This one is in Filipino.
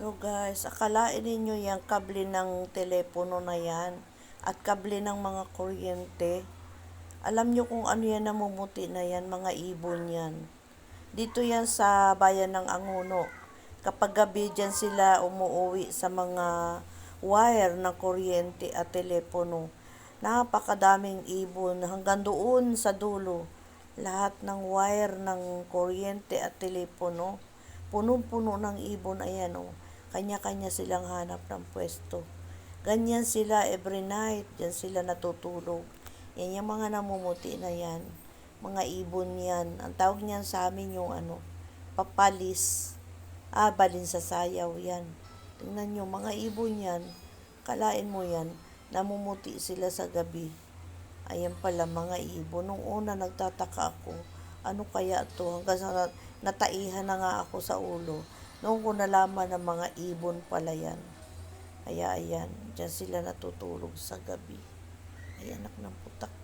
So guys, akalain ninyo yung kable ng telepono na yan at kable ng mga kuryente. Alam nyo kung ano yan namumuti na yan, mga ibon yan. Dito yan sa bayan ng Anguno. Kapag gabi dyan sila umuwi sa mga wire ng kuryente at telepono. Napakadaming ibon hanggang doon sa dulo. Lahat ng wire ng kuryente at telepono punong-puno ng ibon, ayan o. Kanya-kanya silang hanap ng pwesto. Ganyan sila every night, yan sila natutulog. Yan yung mga namumuti na yan. Mga ibon yan. Ang tawag niyan sa amin yung ano, papalis. Ah, balin sa sayaw yan. Tingnan nyo, mga ibon yan. Kalain mo yan, namumuti sila sa gabi. Ayan pala mga ibon. Nung una nagtataka ako, ano kaya to? Hanggang sa na- nataihan na nga ako sa ulo. Noong ko nalaman na mga ibon pala yan. Kaya ayan, dyan sila natutulog sa gabi. Ay anak ng putakti.